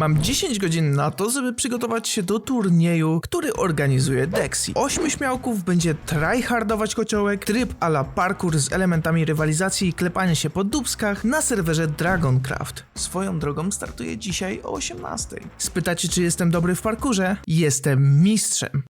Mam 10 godzin na to, żeby przygotować się do turnieju, który organizuje Dexy. Ośmiu śmiałków będzie tryhardować kociołek, tryb ala parkour z elementami rywalizacji i klepania się po dubskach na serwerze Dragoncraft. Swoją drogą startuję dzisiaj o 18. Spytacie, czy jestem dobry w parkurze? Jestem mistrzem.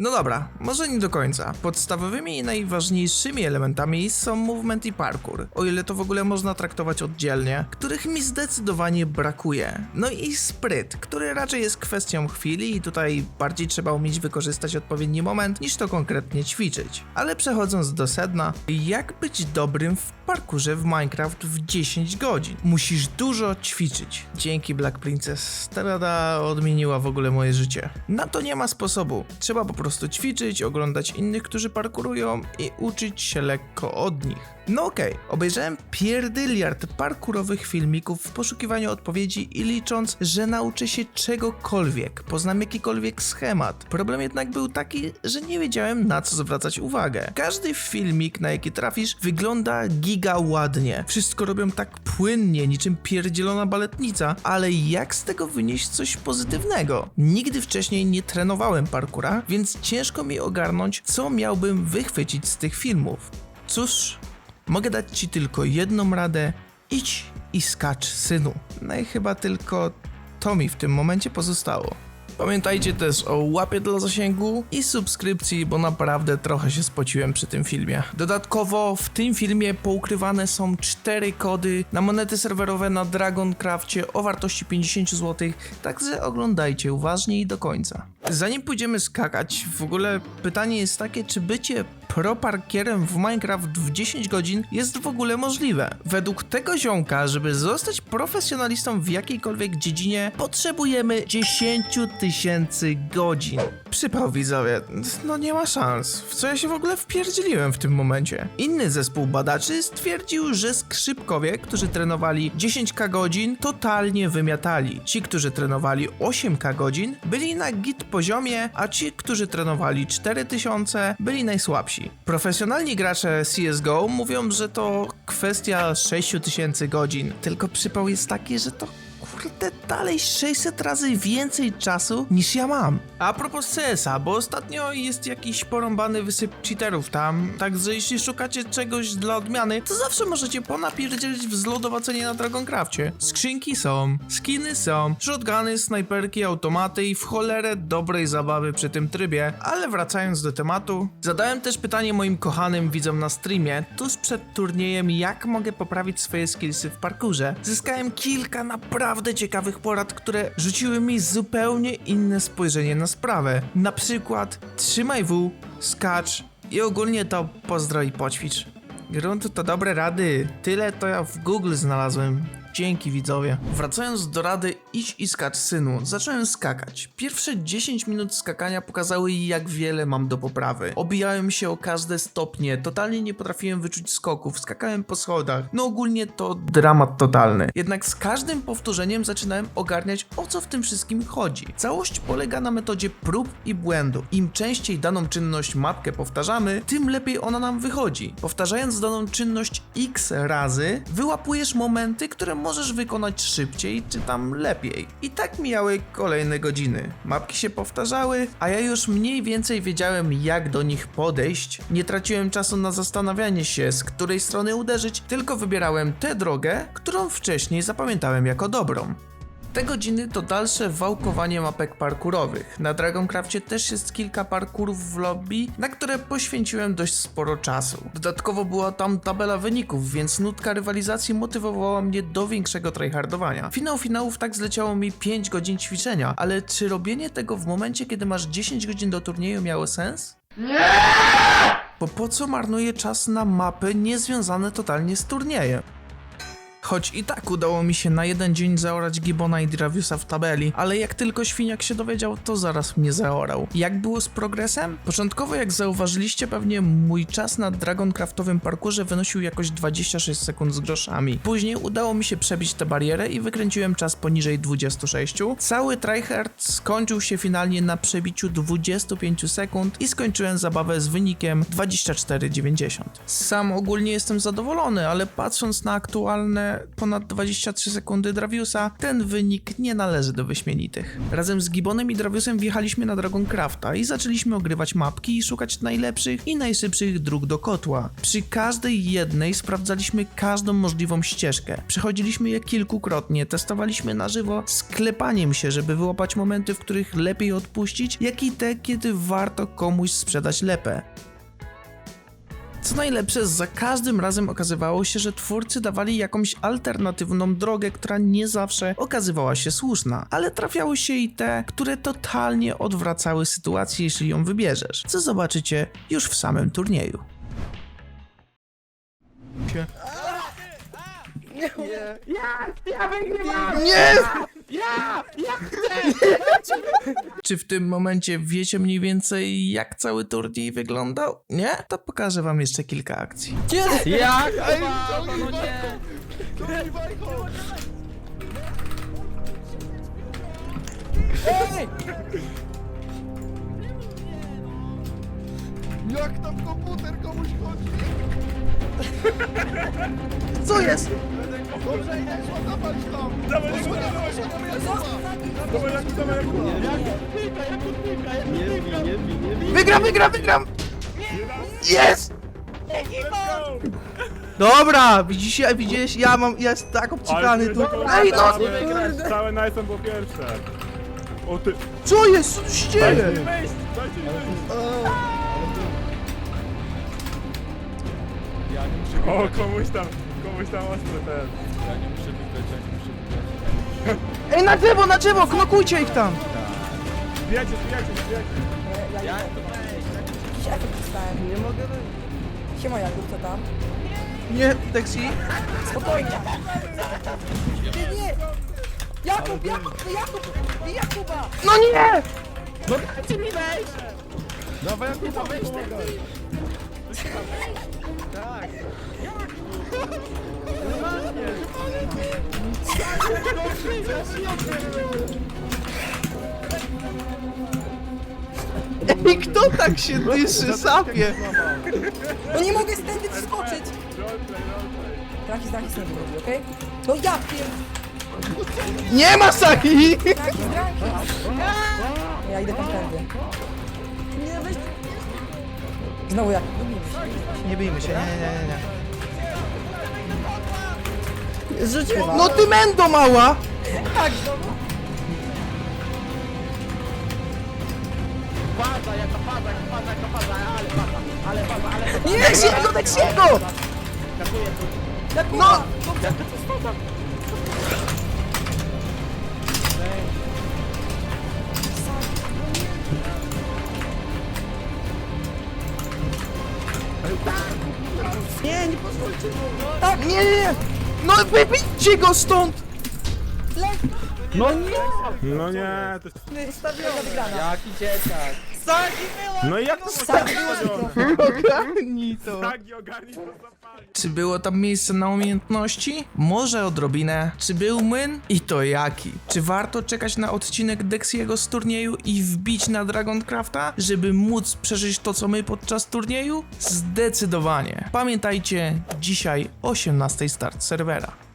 No dobra, może nie do końca. Podstawowymi i najważniejszymi elementami są movement i parkour, o ile to w ogóle można traktować oddzielnie, których mi zdecydowanie brakuje. No i spryt, który raczej jest kwestią chwili i tutaj bardziej trzeba umieć wykorzystać odpowiedni moment niż to konkretnie ćwiczyć. Ale przechodząc do sedna, jak być dobrym w parkurze w Minecraft w 10 godzin? Musisz dużo ćwiczyć. Dzięki Black Princess, ta rada odmieniła w ogóle moje życie. Na to nie ma sposobu. Trzeba po prostu ćwiczyć, oglądać innych, którzy parkurują i uczyć się lekko od nich. No okej, obejrzałem pierdyliard parkurowych filmików w poszukiwaniu odpowiedzi i licząc, że nauczę się czegokolwiek, poznam jakikolwiek schemat. Problem jednak był taki, że nie wiedziałem na co zwracać uwagę. Każdy filmik, na jaki trafisz, wygląda giga ładnie. Wszystko robią tak płynnie, niczym pierdzielona baletnica, ale jak z tego wynieść coś pozytywnego? Nigdy wcześniej nie trenowałem parkura, więc ciężko mi ogarnąć, co miałbym wychwycić z tych filmów. Cóż, mogę dać ci tylko jedną radę: idź i skacz, synu. No i chyba tylko to mi w tym momencie pozostało. Pamiętajcie też o łapie dla zasięgu i subskrypcji, bo naprawdę trochę się spociłem przy tym filmie. Dodatkowo w tym filmie poukrywane są cztery kody na monety serwerowe na Dragoncrafcie o wartości 50 zł, także oglądajcie uważnie i do końca. Zanim pójdziemy skakać, w ogóle pytanie jest takie, czy bycie pro parkierem w Minecraft w 10 godzin jest w ogóle możliwe. Według tego ziomka, żeby zostać profesjonalistą w jakiejkolwiek dziedzinie, potrzebujemy 10 tysięcy godzin. Przypał widzowie, no nie ma szans. W co ja się w ogóle wpierdzieliłem w tym momencie? Inny zespół badaczy stwierdził, że skrzypkowie, którzy trenowali 10k godzin, totalnie wymiatali. Ci, którzy trenowali 8k godzin, byli na git poziomie, a ci, którzy trenowali 4000, byli najsłabsi. Profesjonalni gracze CSGO mówią, że to kwestia 6000 godzin. Tylko przypał jest taki, że to kurde dalej 600 razy więcej czasu niż ja mam. A propos CS-a, bo ostatnio jest jakiś porąbany wysyp cheaterów tam, także jeśli szukacie czegoś dla odmiany, to zawsze możecie ponapierdzielić w zlodowacenie na Dragoncrafcie. Skrzynki są, skiny są, shotguny, snajperki, automaty i w cholerę dobrej zabawy przy tym trybie. Ale wracając do tematu, zadałem też pytanie moim kochanym widzom na streamie, tuż przed turniejem, jak mogę poprawić swoje skillsy w parkurze. Zyskałem kilka naprawdę ciekawych porad, które rzuciły mi zupełnie inne spojrzenie na sprawę. Na przykład trzymaj W, skacz i ogólnie to pozdro i poćwicz. Grunt to dobre rady. Tyle to ja w Google znalazłem. Dzięki widzowie. Wracając do rady idź i skacz synu, zacząłem skakać. Pierwsze 10 minut skakania pokazały jak wiele mam do poprawy. Obijałem się o każde stopnie, totalnie nie potrafiłem wyczuć skoków, skakałem po schodach. No ogólnie to dramat totalny. Jednak z każdym powtórzeniem zaczynałem ogarniać o co w tym wszystkim chodzi. Całość polega na metodzie prób i błędu. Im częściej daną czynność mapkę powtarzamy, tym lepiej ona nam wychodzi. Powtarzając daną czynność x razy, wyłapujesz momenty, które możesz wykonać szybciej czy tam lepiej. I tak mijały kolejne godziny. Mapki się powtarzały, a ja już mniej więcej wiedziałem jak do nich podejść. Nie traciłem czasu na zastanawianie się z której strony uderzyć, tylko wybierałem tę drogę, którą wcześniej zapamiętałem jako dobrą. Te godziny to dalsze wałkowanie mapek parkurowych. Na Dragoncrafcie też jest kilka parkurów w lobby, na które poświęciłem dość sporo czasu. Dodatkowo była tam tabela wyników, więc nutka rywalizacji motywowała mnie do większego tryhardowania. Finał finałów tak zleciało mi 5 godzin ćwiczenia, ale czy robienie tego w momencie, kiedy masz 10 godzin do turnieju miało sens? Bo po co marnuję czas na mapy niezwiązane totalnie z turniejem? Choć i tak udało mi się na jeden dzień zaorać Gibbona i Draviusa w tabeli, ale jak tylko świniak się dowiedział, to zaraz mnie zaorał. Jak było z progresem? Początkowo jak zauważyliście pewnie mój czas na Dragoncraftowym parkurze wynosił jakoś 26 sekund z groszami. Później udało mi się przebić tę barierę i wykręciłem czas poniżej 26. Cały tryhard skończył się finalnie na przebiciu 25 sekund i skończyłem zabawę z wynikiem 24,90. Sam ogólnie jestem zadowolony, ale patrząc na aktualne ponad 23 sekundy Draviusa, ten wynik nie należy do wyśmienitych. Razem z Gibbonem i Draviusem wjechaliśmy na Dragoncrafta i zaczęliśmy ogrywać mapki i szukać najlepszych i najszybszych dróg do kotła. Przy każdej jednej sprawdzaliśmy każdą możliwą ścieżkę. Przechodziliśmy je kilkukrotnie, testowaliśmy na żywo sklepaniem się, żeby wyłapać momenty, w których lepiej odpuścić, jak i te, kiedy warto komuś sprzedać lepę. Co najlepsze, za każdym razem okazywało się, że twórcy dawali jakąś alternatywną drogę, która nie zawsze okazywała się słuszna, ale trafiały się i te, które totalnie odwracały sytuację, jeśli ją wybierzesz, co zobaczycie już w samym turnieju. Nie! Czy w tym momencie wiecie mniej więcej, jak cały turniej wyglądał? Nie? To pokażę wam jeszcze kilka akcji. Jak? Kurwa, no nie! Jak tam komputer komuś chodzi? Co jest? Dobrze, idę, szła zapalić tam! Dawaj, dawaj, dawaj, dawaj, dawaj, Nie bij, nie bij, nie bij. Wygram, wygram, wygram! Jest! Let's go! Dobra, widzicie, widzisz, ja mam, ja jest tak obcykany tu. Ej no, Całe nice było pierwsze. O ty... co jest, co tu się dzieje? Wyjść! Dajcie mi wyjść! O, komuś tam, komuś tam ostry ten. Ja nie muszę wygrać, ja nie muszę wygrać. Ej, na drzewo, na drzewo, knokujcie ich tam. Zbijajcie, zbijajcie, zbijajcie. Ja to weź, Siak dostałem. Nie mogę Siema Jakub, co tam? Nie, Dexi. Spokojnie. Nie, nie! Jakub, Jakub, Jakub! Nie Jakuba! No nie! Dawaj, jak to weź Ej, kto tak się dyszy, sapie? No nie mogę stędy przeskoczyć! Trachis, trachis nie wychodzi, okej? No ja pier... Nie ma Saki! Trachis, trachis! Ja idę tam tędy. Nie, weź... Znowu się. Nie bijmy się, nie, nie, nie, nie. Rzucił No ty mendo mała! Tak, Pada, jaka pada, jaka pada, jaka pada, ale pada, ale pada, ale pada. Nie, Dexiego, Dexiego! Jakuba! No! Nie, nie pozwólcie mu! Tak, nie, nie, nie! No wybijcie go stąd! No nie, to... Stawiona wygrana. Jaki dzieciak. No i jak to Tak, Ogarnij to. Tak, i ogarnij to. Czy było tam miejsce na umiejętności? Może odrobinę. Czy był młyn? I to jaki? Czy warto czekać na odcinek Dexiego z turnieju i wbić na Dragoncrafta, żeby móc przeżyć to co my podczas turnieju? Zdecydowanie. Pamiętajcie, dzisiaj 18 start serwera.